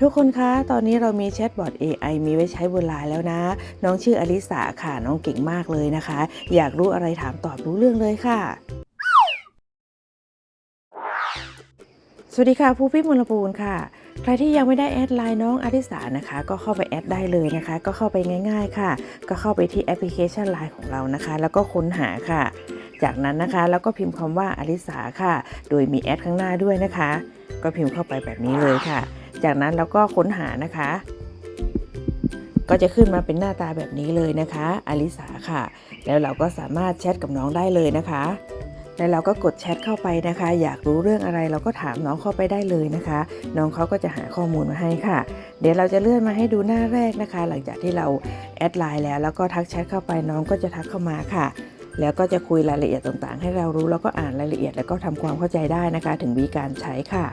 ทุกคนคะ ตอนนี้เรามีแชทบอท AI มีไว้ใช้บนไลน์แล้วนะ น้องชื่ออลิสาค่ะ น้องเก่งมากเลยนะคะ อยากรู้อะไรถามตอบรู้เรื่องเลยค่ะ สวัสดีค่ะ ผู้พิมลปูนค่ะ ใครที่ยังไม่ได้แอดไลน์น้องอลิสานะคะ ก็เข้าไปแอดได้เลยนะคะ ก็เข้าไปง่ายๆค่ะ ก็เข้าไปที่แอปพลิเคชันไลน์ของเรานะคะ แล้วก็ค้นหาค่ะ จากนั้นนะคะ แล้วก็พิมพ์คำว่าอลิสาค่ะ โดยมีแอดข้างหน้าด้วยนะคะ ก็พิมพ์เข้าไปแบบนี้เลยค่ะ จากนั้นเราก็ค้นหานะคะ ก็จะขึ้นมาเป็นหน้าตาแบบนี้เลยนะคะอลิสาค่ะ แล้วเราก็สามารถแชทกับน้องได้เลยนะคะ แล้วเราก็กดแชทเข้าไปนะคะ อยากรู้เรื่องอะไรเราก็ถามน้องเข้าไปได้เลยนะคะ น้องเขาก็จะหาข้อมูลมาให้ค่ะ เดี๋ยวเราจะเลื่อนมาให้ดูหน้าแรกนะคะ หลังจากที่เราแอดไลน์แล้วแล้วก็ทักแชทเข้าไปน้องก็จะทักเข้ามาค่ะแล้วก็จะคุยรายละเอียดต่างๆ ให้เรารู้แล้วก็อ่านรายละเอียดแล้วก็ทำความเข้าใจได้นะคะ ถึงวิธีการใช้ค่ะ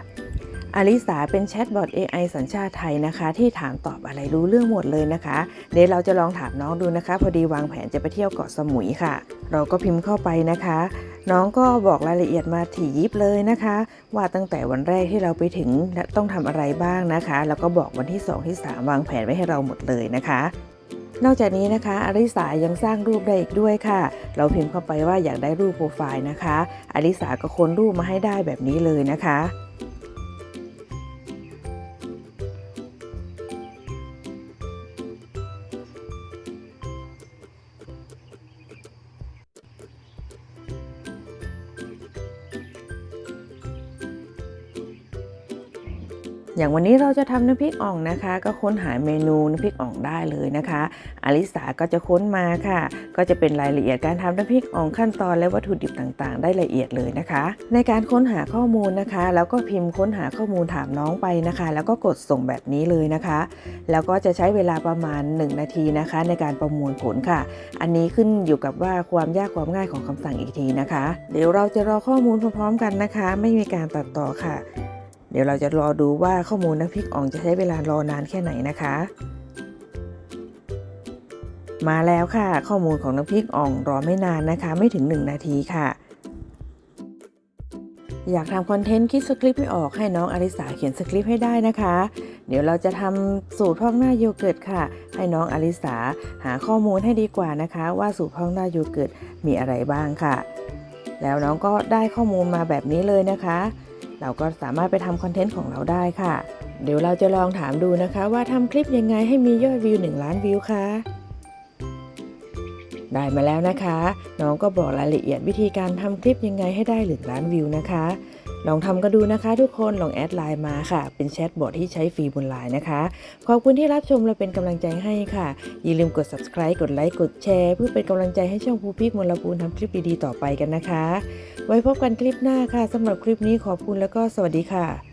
อลิสาเป็นแชทบอท AI สัญชาติไทยนะคะ ที่ถามตอบอะไรรู้เรื่องหมดเลยนะคะ เดี๋ยวเราจะลองถามน้องดูนะคะ พอดีวางแผนจะไปเที่ยวเกาะสมุยค่ะ เราก็พิมพ์เข้าไปนะคะ น้องก็บอกรายละเอียดมาถี่ยิบเลยนะคะ ว่าตั้งแต่วันแรกที่เราไปถึงต้องทำอะไรบ้างนะคะ แล้วก็บอกวันที่ 2 ที่ 3 วางแผนไว้ให้เราหมดเลยนะคะนอกจากนี้นะคะอลิสายังสร้างรูปได้อีกด้วยค่ะ เราพิมพ์เข้าไปว่าอยากได้รูปโปรไฟล์นะคะอลิสาก็ค้นรูปมาให้ได้แบบนี้เลยนะคะ อย่างวันนี้เราจะทำน้ำพริกอ่องนะคะ ก็ค้นหาเมนูน้ำพริกอ่องได้เลยนะคะอลิสาก็จะค้นมาค่ะ ก็จะเป็นรายละเอียดการทำน้ำพริกอ่องขั้นตอนและวัตถุดิบต่างๆ ได้ละเอียดเลยนะคะ ในการค้นหาข้อมูลนะคะ แล้วก็พิมพ์ค้นหาข้อมูลถามน้องไปนะคะ แล้วก็กดส่งแบบนี้เลยนะคะ แล้วก็จะใช้เวลาประมาณ 1 นาทีนะคะ ในการประมวลผลค่ะ อันนี้ขึ้นอยู่กับว่าความยากความง่ายของคำสั่งอีกทีนะคะ เดี๋ยวเราจะรอข้อมูลพร้อมๆกันนะคะ ไม่มีการตัดต่อค่ะ เดี๋ยวเราจะรอดูว่าข้อมูลน้ำพริกอ่องจะใช้เวลารอนานแค่ไหนนะคะ มาแล้วค่ะ ข้อมูลของน้ำพริกอ่องรอไม่นานนะคะ ไม่ถึง 1 นาทีค่ะ อยากทำคอนเทนต์คิดสคริปต์ให้ออกให้น้องอริสาเขียนสคริปต์ให้ได้นะคะ เดี๋ยวเราจะทำสูตรพอกหน้าโยเกิร์ตค่ะ ให้น้องอลิสาหาข้อมูลให้ดีกว่านะคะ ว่าสูตรพอกหน้าโยเกิร์ตมีอะไรบ้างค่ะ แล้วน้องก็ได้ข้อมูลมาแบบนี้เลยนะคะ เราก็สามารถไปทำคอนเทนต์ของเราได้ค่ะ เดี๋ยวเราจะลองถามดูนะคะ ว่าทำคลิปยังไงให้มียอดวิว 1 ล้านวิวคะ ได้มาแล้วนะคะ น้องก็บอกรายละเอียดวิธีการทำคลิปยังไงให้ได้หนึ่งล้านวิวนะคะ ลองทำกันดูนะคะทุกคนลองแอดไลน์มาค่ะ เป็นแชทบอทที่ใช้ฟรีบนไลน์นะคะ ขอบคุณที่รับชมและเป็นกำลังใจให้ค่ะ อย่าลืมกด subscribe กดไลค์กดแชร์ เพื่อเป็นกำลังใจให้ช่องภูพิกมลปูนทำคลิปดีๆต่อไปกันนะคะ ไว้พบกันคลิปหน้าค่ะสำหรับคลิปนี้ขอบคุณแล้วก็สวัสดีค่ะ